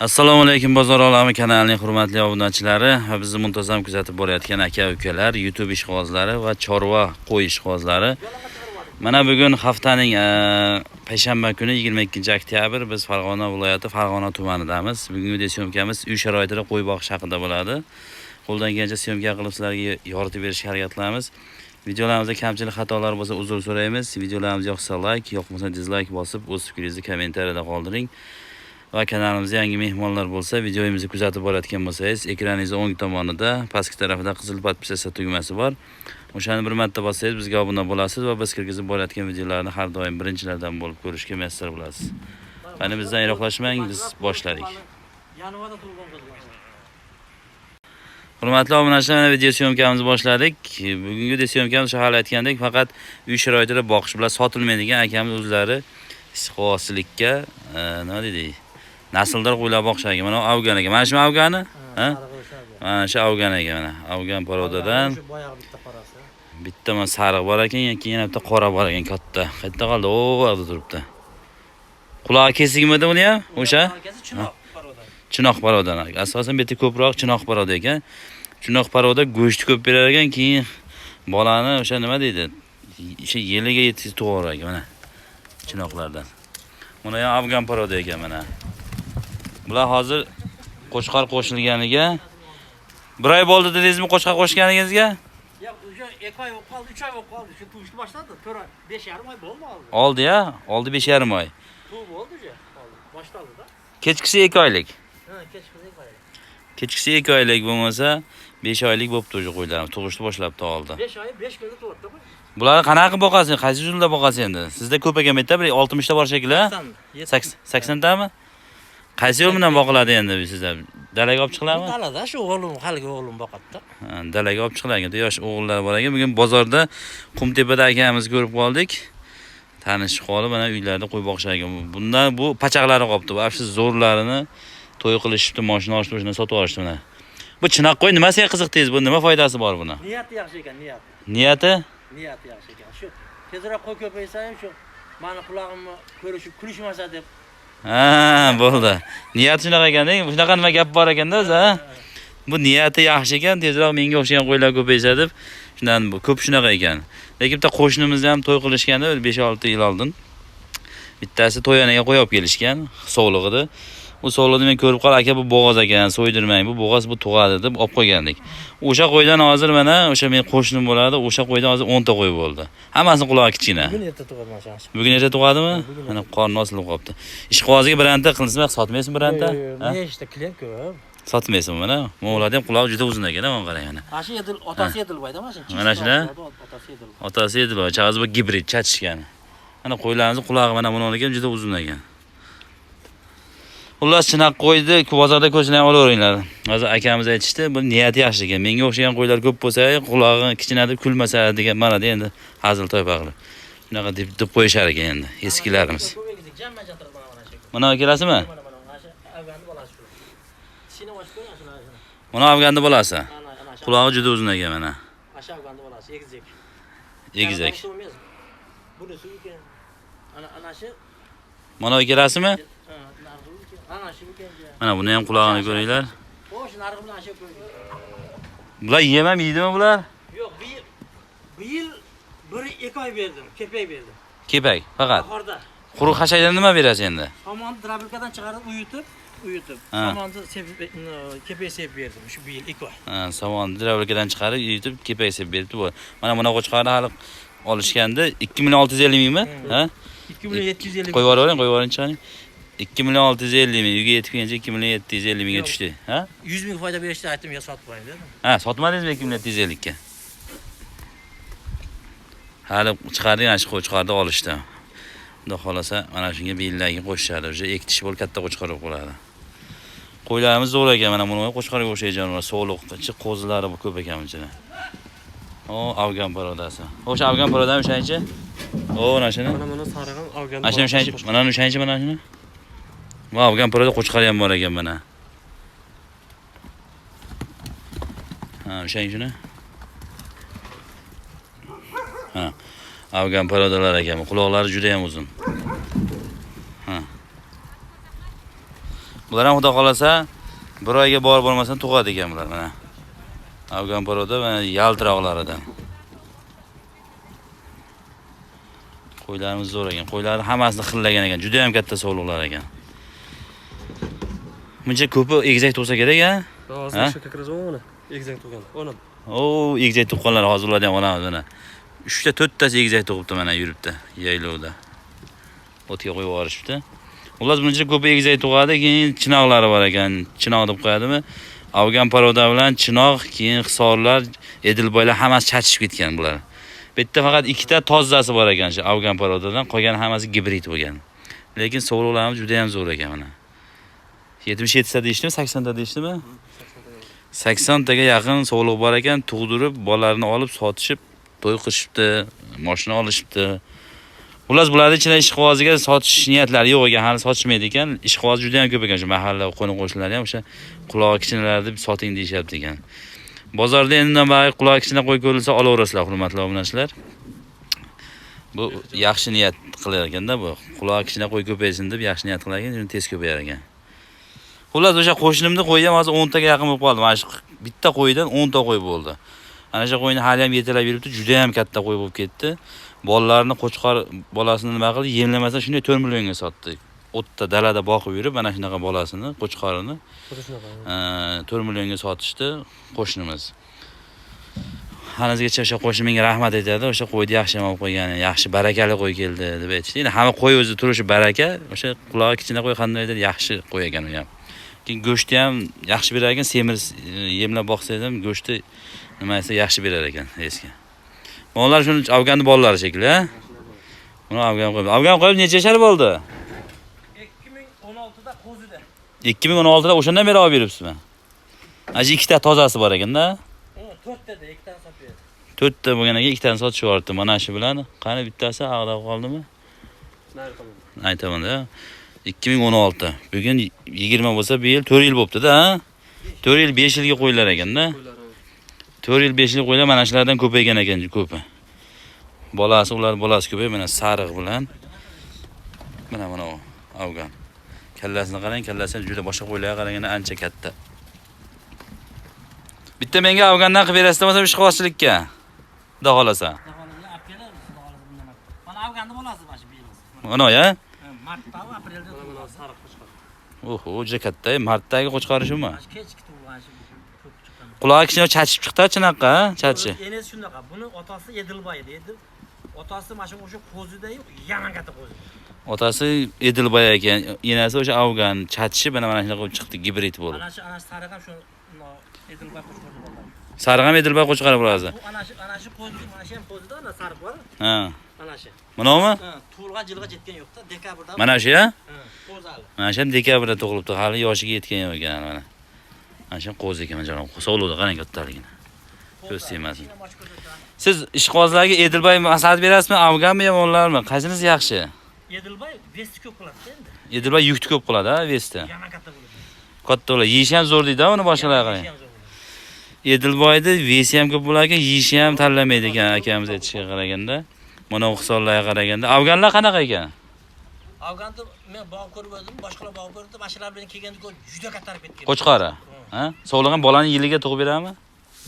assalomu alaykum bozor olami kanalining hurmatli obunachilari va bizni muntazam kuzatib borayotgan aka ukalar youtube ishqibozlari va chorva qo'y ishqibozlari. Mana bugun haftaning e, payshanba kuni 22 oktyabr biz farg'ona viloyati farg'ona tumanidamiz. Bugungi video syomkamiz uy sharoitida qo'y boqish haqida bo'ladi. Qo'ldan kelgancha syomka qilib sizlarga yoritib berishga harakat qilamiz videolarimizda kamchilik xatolar bo'lsa uzr so'raymiz. Videolarimiz yoqsa layk yoqmasa dizlayk bosib o'z fikringizni kommentariyada qoldiring. Va kanalimizda yangi mehmonlar bo'lsa videomizni kuzatib borayotgan bo'lsangiz ekraningizni o'ng tomonida pastki tarafida qizil подписаться tugmasi bor. O'shani bir marta bossangiz bizga obuna bo'lasiz va biz kirgizib borayotgan videolarni har doim birinchilardan bo'lib ko'rishga muyassar bo'lasiz. Qani bizdan yiroqlashmang biz boshladik. Hurmatli obunachilar mana video syomkamizni boshladik. Bugungi video syomkamiz hali aytgandek faqat uy sharoitida boqish bilan sotilmaydigan akamiz o'zlari ishqibozchilikka e, nima deydi? Nasldor qo'ylar boqishar ekan mana bu avgan ekan mana shu avgani mana shu avgan ekan mana avgan porodadan boyagi bitta qorasi. bitta mana sariq bor ekan keyin yana bitta qora bor ekan katta. Qayerda qoldi? O yoqda turibdi. Qulog'i kesikmidi uni ham o'sha? Chinoq paroda. chinoq parodan. Asosan bu yerda ko'proq chinoq paroda ekan. Chinoq paroda go'sht ko'p berar ekan keyin bolani o'sha nima deydi? O'sha yiliga yetkazib tug'arar ekan mana. Chinoqlardan. Mana ham afgan paroda ekan mana bular hozir qo'chqor qo'shilganiga bir oy bo'ldi dedingizmi qo'chqor qo'shganingizga Ya o'sha 2 oy bo'lib qoldi, 3 oy bo'lib qoldi. Shu tug'ishni boshladi. 4 oy, 5 yarim oy bo'ldi oldi. oldi ya oldi besh yarim oy Tuv bo'ldi o'sha. Oldi. Boshladi-da. kechkisi ikki oylik Ha, kech qildik qo'yadi. kechkisi ikki oylik bo'lmasa besh oylik bo'libdi уже qo'ylar tug'ishni boshlabdi oldi 5 oy, 5 kunga tug'di qo'y. bularni qanaqa qilib boqasiz qaysi usulda boqasiz endi sizda ko'p ekanmaydida bir oltmishta bor shekilli a? Saks- saksontami qaysi yo'l bilan boqiladi endi sizda dalaga olib chiqiladimi Dalada shu o'g'lim, haligi o'g'lim boqadi-da. Ha, dalaga olib chiqilar ekan yosh o'g'illar bor ekan bugun bozorda qumtepada akamizni ko'rib qoldik tanishib qolib mana uylarda qo'y boqishar ekan bundan bu pachaqlari qolibdi bu вообще zo'rlarini to'y qilishibdi moshina olishdi o'shani sotib olishdi mana bu chinoq qo'y nimasiga qiziqdingiz bu nima foydasi bor buni Niyati yaxshi ekan, niyati. niyati Niyati yaxshi ekan. Shu tezroq qo'y ko'paysa ham shu mani qulog'imni ko'rishib kulishmasa deb. ha bo'ldi. Niyati shunaqa ekanda shunaqa nima gap bor ekanda o'zi ha? Bu niyati yaxshi ekan tezroq menga o'xshagan qo'ylar ko'paysa deb shundan bu ko'p shunaqa ekan. Lekin bitta qo'shnimizni ham to'y qilishganda bir besh olti yil oldin bittasi to'yanaga qo'y olib kelishgan sovliq u sovliqni men ko'rib qolib aka bu bo'g'oz ekan so'ydirmang bu bo'g'oz bu tug'adi deb olib qo'ygandik o'sha qo'ydan hozir mana o'sha men qo'shnim bo'ladi o'sha qo'ydan hozir o'nta qo'y bo'ldi hammasini qulog'i kichkina Bugun erta tug'adi mana shu. bugun erta tug'adimi mana qorni osilib qolibdi ishqibozga biranta qilsizmi so'tmaysizmi biranta Ha? Ne işte klient ko'p. sotmaysizmi mana mo'g'larni ham qulog'i juda uzun ekan mana qarang mana Mana shu Edil, otasi Edilboyda mana shu. Mana shular? Otasi Edilboy. chaqasi bu gibrid chatishgan mana qo'ylarimizni qulog'i mana buni ekan juda uzun ekan ular chinaq qo'yni bozorda ko'rsinlar olaveringlar. Hozir akamiz aytishdi bu niyati yaxshi ekan. Menga o'xshagan qo'ylar ko'p bo'lsa qulog'i kichkina deb kulmasa degan manada endi hazil toypa qilib shunaqa deb deb qo'yishar ekan endi eskilarimiz. Mana kelasizmi? Mana afg'anni bolasi. Qulog'i juda uzun ekan mana. Shu afg'anni bolasi egizak. Egizak. Bunisi ukan ana ana shu. Mana kelasizmi? Ana bu neyin kulağını görüyorlar. Boşun arkamdan aşağı şey koyuyor. Bula yiyemem yedi mi bunlar? Yok bir, bir yıl bir iki verdim. Kepek verdim. Kepek fakat. Baharda. Kuru haşaydan mı vereceğiz şimdi? Samanı fabrikadan çıkarıp uyutup uyutup samanı sepip e, kepeği sepip verdim şu bir yıl iki ay. Samanı fabrikadan çıkarıp uyutup kepeği sepip verdi bu. Mana buna qo'chqarni hali olishganda 2 milyon 650 mingmi? Ha? 2 milyon 750 ming. Qo'yib yuboring, qo'yib yuboring chiqaring. ikki million olti yuz ellik ming uyga yetib kelguncha ikki million yetti yuz ellik mingga Yo'q. tushdi ha 100 ming foyda berishdi aytdim yo sotib qo'ying dedim. ha sotmadingizmi ikki million yetti yuz ellikka hali chiqardik ana shu qo'chqorni olishdi xudo xohlasa mana shunga bellarga qo'shishadi уже ikki tishi bo'lib katta qo'chqor bo'lib qoladi qo'ylarimiz zo'r ekan mana buni qo'chqorga o'xshaydi jonivor so'liq ichi qo'zilari bu ko'p ekan bunchada o afgan parodasi o'sha afgan parodami o'shanchi o mana shuni Mana buni sarig'im olgan. mana shuni o'shanchi mana o'shanchi mana shuni bu afgan qo'chqari ham bor ekan mana. Ha ushlang shuni. Ha afgan parodalar ekan quloqlari juda ham uzun. Ha. Bular ham xudo xohlasa bir oyga bor bo'lmasdan tug'adi ekan bular mana. Afgan paroda mana yaltiroqlaridan. Qo'ylarimiz zo'r ekan qo'ylarni hammasini xillagan ekan juda ham katta sog'liqlar ekan. Buncha ko'pi egizak tug'sa kerak a? Hozir shu kakraz ona egizak tug'gan ona o egizak tuqqanlar hozir ularni ham olamiz mana. Uchta to'rttasi egizak tug'ibdi mana yuribdi yaylovda. O'tga qo'yib yuborishibdi. Xullas buncha ko'p egizak tug'adi keyin chinoqlari bor ekan. Chinoq deb qo'yadimi? Afgan paroda bilan chinoq keyin hisorlar edilboylar hammasi chachishib ketgan bular. Bu yerda faqat ikkita tozasi bor ekan shu afgan parodadan qolgani hammasi gibrid bo'lgan. Lekin sog'liqlarimiz juda ham zo'r ekan mana yetmish yettita deyishdimi saksonta deyishdimi saksontaga yaqin sog'liq bor ekan tug'dirib bolalarini olib sotishib to'y qilishibdi moshina olishibdi. Xullas bularni ichida ishqiboziga sotish niyatlari yo'q ekan hali sotishmaydi ekan. İshqibozi juda ham ko'p ekan shu mahalla qo'ni qo'shnilar ham o'sha qulog'i kichkinalarni deb soting deyishyapti ekan. Bozorda endi undan bari qulog'i kichkina qo'y ko'rilsa olaverasizlar hurmatli obunachilar. Bu yaxshi niyat qilar ekanda bu. Qulog'i kichkina qo'y ko'paysin deb yaxshi niyat qilar ekan tez ko'payar ekan xullas o'sha qo'shnimni qo'yi ham hozir o'ntaga yaqin bo'lib qoldi mana shu bitta qo'ydan o'nta qo'y bo'ldi. Ana shu qo'yni hali ham yetalab yuribdi juda ham katta qo'y bo'lib ketdi. Bolalarini qo'chqor bolasini nima qildi? Yemlamasdan shunday to'rt millionga sotdi. O'tda dalada boqib yurib mana shunaqa bolasini qo'chqorini e, to'rt millionga sotishdi qo'shnimiz. Hanuzgacha o'sha qo'shni menga rahmat aytadi o'sha qo'yni yaxshi olib qo'ygani yaxshi barakali qo'y keldi deb aytishdi. Endi hamma qo'y o'zi turishi baraka o'sha qulog'i kichkina qo'y qandaydir yaxshi qo'y ekan u ham keyin go'shtni ham yaxshi berar ekan semir yemlab boqsangiz ham go'shti nima desa yaxshi berar ekan eski bolalar shuni afganni bolalari shekilli a buni afgan qo'yib afgan qo'yib necha yashar bo'ldi? İkki ming o'n oltida qo'zida. İkki ming o'n oltida o'shandan beri olib yuribsizmi ana shu ikkita tozasi bor ekanda. To'rttada ikkitani sotib berdi. To'rtta bo'lgan ekan ikkitani sotishib yuboribdi mana shu bilan. Qani bittasi ag'dab qoldimi? Tomon aytamanda ikki ming o'n olti bugun yigirma bo'lsa bu yil to'rt yil bo'libdida a to'rt yil besh yilga qo'ylar ekanda qo'ylar to'rt yil besh yil qo'ylar mana shulardan ko'paygan ekan ko'pi. Bolasi ular bolasi ko'payib mana sariq bilan. Mana mana u afgan kallasini qarang kallasi juda boshqa qo'ylarga qaraganda ancha katta. Bitta menga afgandan qilib berasizda bo'lmasa ishqibozchilikka xudo xohlasa mana afganni bolasi mana shu mana ya martda aprelda mana mana sariq qo'chqor oho juda katta martdagi qo'chqori shumi? Mana shu kechki tug'ilgan shu ko'p chiqqan qulog'i kichkina chachib chiqdi chinaqa chachi enasi shunaqa buni otasi edilboy edi otasi mana shu o'sha qo'zidayu yaman katta qo'zi. Otasi edilboy ekan enasi o'sha afgan chachishi mana mana shunaqa bo'lib chiqdi gibrid bo'lib ana shu ana shu sariq ham shu edilboy bo'ladi sariq ham edilboy qo'chqori bo'ladi bu ana shu ana shu qo'zi mana shu ham qo'zida ana sariq bor. Ha ana shu. Ha, tug'ilgan yilga yo'qda dekabrda. Mana shu ya? Ha, hali. Mana shu ham dekabrda tug'ilibdi hali yoshiga yetgan yo'q ekan mana. Mana shu qo'zi ekan janob. Sog'liqda qarang kattaligini Ko'z tegmasin. siz ishqibozlarga edilboy maslahat berasizmi afganmi yomonlarmi qaysinisi yaxshi? Edilboy vesti ko'p qiladi endi. Edilboy yukni ko'p qiladi a vesti? Yaman katta bo'ladi. Katta bo'ladi. Ham zo'r deydi uni boshqalarga qarang. edilboyni vesi ham ko'p bo'lar ekan yeyishi ham tanlamaydi ekan akamiz aytishiga qaraganda mana bu hisorlarga qaraganda. Afganlar qanaqa ekan? Afganda men bog' ko'rib o'tdim boshqalar bog' ko'rdi mana shular bilan kelganda juda kattarib ketgan. Qo'chqori ha? Sog'liq bolani yiliga tug'ib beradimi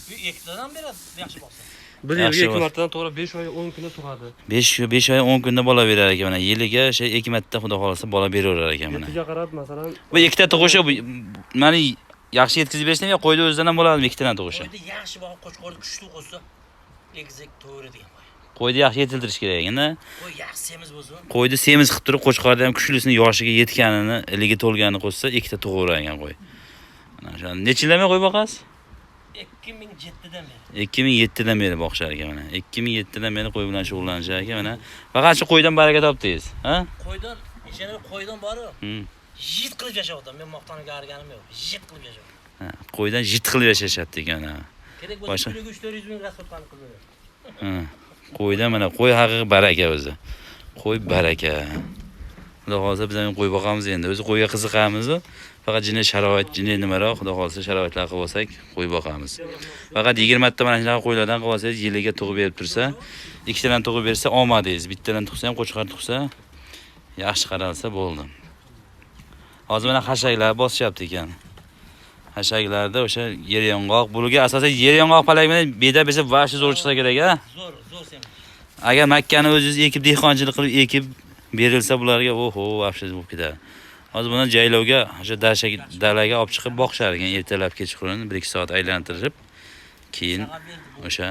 Bu ikkitadan beradi yaxshi boqsa bir yilga ikki martadan to'g'ri besh oy o'n kunda tug'adi. Besh besh oy o'n kunda bola berar ekan mana. Yiliga o'sha ikki marta xudo xohlasa bola beraverar ekan mana. Yetiga qarab masalan bu ikkita tug'ishi bu mana yaxshi yetkazib berishdan yo qo'yni o'zidan ham bo'ladimi ikkitadan tug'ishi? Yaxshi bog' qo'chqorni kuchli qo'ysa egizak to'g'ri degan qo'yni yaxshi yetildirish kerak ekanda qo'y yaxshi semiz bo'lsin qo'yni semiz qilib turib qo'chqorni ham kuchlisini yoshiga yetganini iligi to'lganini qo'shsa ikkita tug'averar ekan qo'y mana shu necha yildan beri qo'y boqasiz ikki ming yettidan beri ikki ming yettidan beri boqishar ekan mana ikki ming yettidan beri qo'y bilan shug'ullanishar ekan mana faqat shu qo'ydan baraka topdingiz ha qo'ydan ishonib qo'ydan boru Hmm. yigit qilib yashyapti men maqtanib garganim yo'q yigit qilib yashyapti Ha, qo'ydan jit qilib yashashyapti ekan ha. kerak Boshqa- bo'lsa kuniga uch to'rt yuz ming расходкani qilib qo'yda mana qo'y haqiqiy baraka o'zi. Qo'y baraka. Xudo xohlasa biz ham qo'y boqamiz endi. O'zi qo'yga qiziqamiz faqat jinni sharoit jinni nimaroq xudo xohlasa sharoitlar qilib olsak qo'y boqamiz. Faqat yigirmata mana shunaqa qo'ylardan qilib olsangiz yiliga tug'ib berib tursa ikkitadan tug'ib bersa omadingiz bittadan tug'sa ham qo'chqor tug'sa yaxshi qaralsa bo'ldi. Hozir mana hashaklar bosyapti ekan. Hashaklarda o'sha yer yong'oq bularga asosan yer yong'oq palak bilan beda besa vashi zo'r chiqsa kerak a Zo'r, zo'r agar makkani o'zingiz ekib dehqonchilik qilib ekib berilsa bularga oho вообще bo'lib ketadi. Hozir buni jaylovga o'sha dalaga olib chiqib boqishar ekan. Ertalab kechqurun bir ikki soat aylantirib keyin o'sha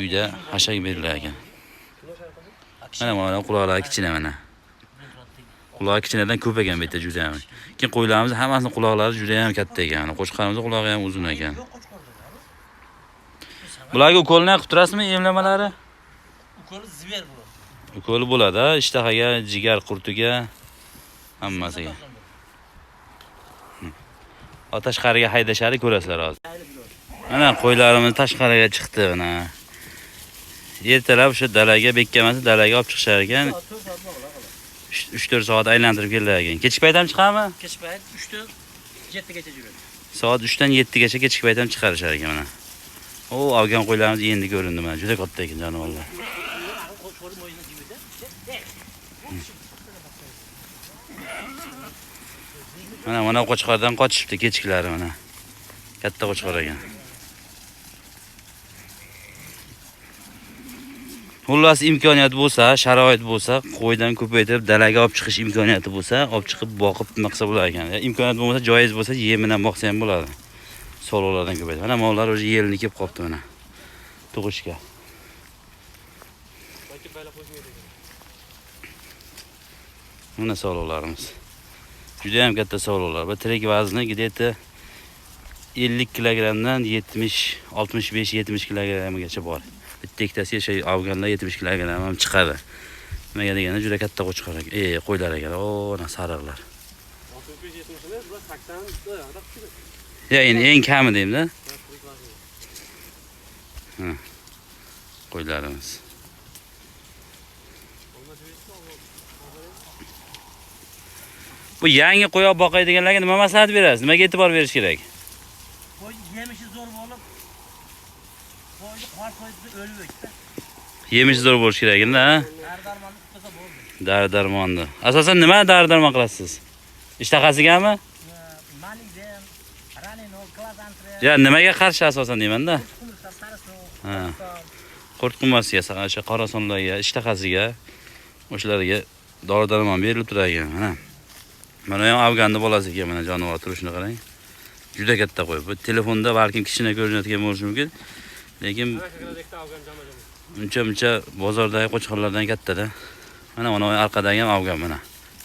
uyda hashak berilar ekan. Mana mana quloqlari kichkina mana quloqi kichkinadan ko'p ekan bu yerda juda ham keyin qo'ylarimiz hammasini quloqlari juda ham katta ekan. Qo'chqarimizni qulog'i ham uzun ekan. Bularga ukolni qilib turasizmi emlamalari? Ukoli ziver bu. ukoli bo'ladi ishtahaga jigar qurtiga hammasiga. Tashqariga haydashadi ko'rasizlar hozir. Mana qo'ylarimiz tashqariga chiqdi mana. Ertalab o'sha dalaga bekkamasi dalaga olib chiqishar ekan uch to'rt soat aylantirib kelar ekan. Kechki payt ham chiqadimi Kech payt 3 7gacha yuradi. soat uchdan yettigacha kechki payt ham chiqarishar ekan mana. O olgan qo'ylarimiz endi ko'rindi mana. Juda katta ekan jonivorlar. Mana mana qo'chqordan qochishibdi kechkilari mana. Katta qo'chqor ekan xullas imkoniyat bo'lsa sharoit bo'lsa qo'ydan ko'paytirib dalaga olib chiqish imkoniyati bo'lsa olib chiqib boqib nima qilsa bo'lar ekan. Ya, imkoniyat bo'lmasa joiz bo'lsa yem bilan boqsa ham bo'ladi. Sololardan ko'paytirib. Mana mollar уже yelini kelib qolibdi mana. Tug'ishga. Mana sololarimiz juda ham katta sololar bu tirik vazni где то 50 kilogrammdan 70 65 70 kilogrammgacha bor tekkasiga shay olganlar yetib ish kiloga ham chiqadi nimaga deganda juda katta qo'chqor e qo'ylar ekan ona sariqlar yo endi eng kami deymda qo'ylarimiz bu yangi qo'yoq boqay deganlarga nima maslahat berasiz nimaga e'tibor berish kerak a Dardarmonni tutsa bo'ldi. dori darmonni asosan nima dori darmon qilasiz ishtahasigami ya nimaga qarshi asosan deymanda Ha. qurt qumasiga sa- o'sha qorasonlarga ishtahasiga o'shalarga dori darmon berilib turar ekan mana mana ham afganni bolasi ekan mana jonivor turishini qarang juda katta qo'y bu telefonda balkim kichkina ko'rinayotgan bo'lishi mumkin lekin uncha muncha bozordagi qo'chqorlardan kattada mana mana orqadagi ham afgan mana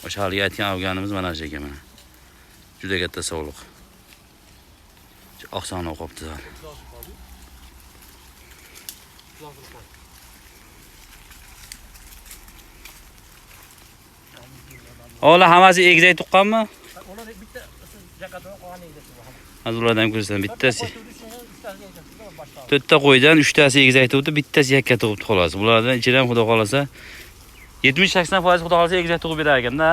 o'sha haligi aytgan afganimiz mana shu ekan mana juda katta sog'liq oqsonib qolibdi ola hammasi egizak tuqqanmi Ular bitta jakatni qolgan edi. hozir ulardan bittasi to'rtta qo'ydan uchtasi egizak tug'ibdi bittasi yakka tug'ibdi xolos bulardan ichidan xudo xohlasa yetmish sakson foiz xudo xohlasa egizak tug'ib berar ekanda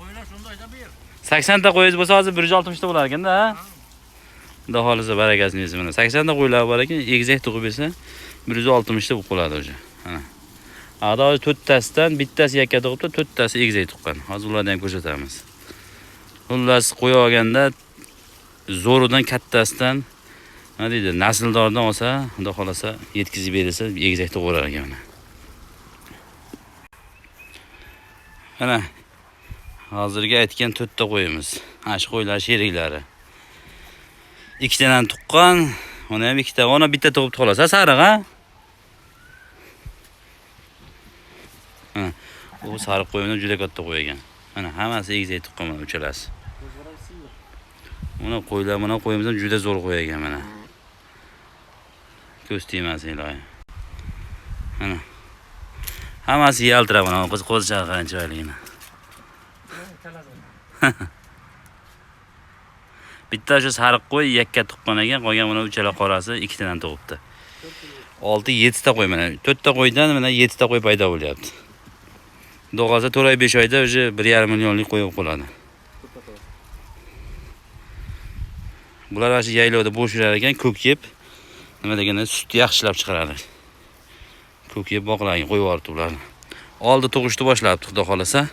Qo'ylar shundayda ber. saksonta qo'yingiz bo'lsa hozir bir yuz oltmishta bo'lar ekanda xudo xohlasa barakasini yesin mana. Saksonta qo'ylar bor ekan egizak tug'ib bersa bir yuz oltmishta bo'lib qoladi уже hozir to'rttasidan bittasi yakka tug'ibdi to'rttasi egizak tuqqan hozir ularni ham ko'rsatamiz. Xullas qo'y olganda zo'ridan kattasidan nima deydi nasldordan olsa xudo xohlasa yetkazib berilsa egizak tug'averar ekan mana. Mana hozirgi aytgan to'rtta qo'yimiz. Ana shu qo'ylar sheriklari. İkkitadan tuqqan uni ham ikkita ona bitta tug'ibdi xolos a sariq a u sariq qo'yimiz juda katta qo'y ekan mana hammasi egizak tuqqan mana uchalasi. Mana qo'ylar mana qo'yimiz ham juda zo'r qo'y ekan mana ko'z tegmasin iloyim mana hammasi yaltirab mana qiz qo'zichoq qarang chiroyligini bitta shu sariq qo'y yakka tuqqan ekan qolgan mana uchala qorasi ikkitadan tug'ibdi olti yettita qo'y mana to'rtta qo'ydan mana yettita qo'y paydo bo'lyapti xudo xohlasa to'rt oy besh oyda уже bir yarim millionlik qo'y bo'lib qoladi bular mana shu yaylovda bo'sh yurar ekan ko'k yeb nima deganda sutni yaxshilab chiqaradi. Ko'k yeb qo'yib yuboribdi ularni. Oldi tug'ishni boshlabdi xudo xohlasa.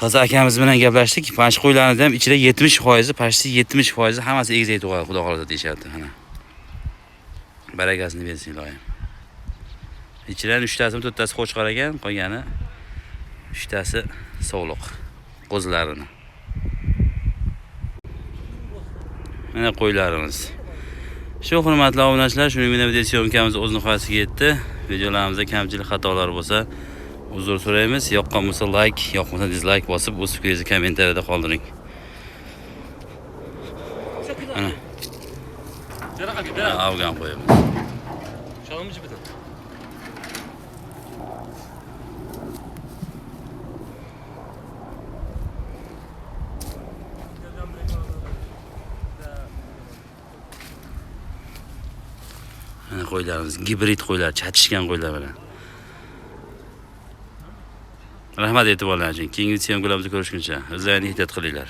Hozir akamiz bilan gaplashdik mana shu qo'ylarni ham ichida yetmish foizi почти yetmish foizi hammasi egizak tug'adi xudo xohlasa deyishyapti mana barakasini bersin iloyim. Ichidan uchtasimi to'rttasi qo'chqor ekan qolgani uchtasi sovliq qo'zilarini mana qo'ylarimiz. Shu hurmatli obunachilar shuning bilan video syomkamiz o'z nihoyasiga yetdi. Videolarimizda kamchilik xatolar bo'lsa uzr so'raymiz. Yoqqan bo'lsa layk yoqmasa dizlayk bosib o'z fikringizni kommentariyada qoldiring. Ana. Afgan qo'yamiz qo'ylarimiz gibrid qo'ylar chatishgan qo'ylar bilan. Rahmat e'tiborlaringiz uchun. Keyingi syomkalarimizni ko'rishguncha o'zlaringni ehtiyot qilinglar.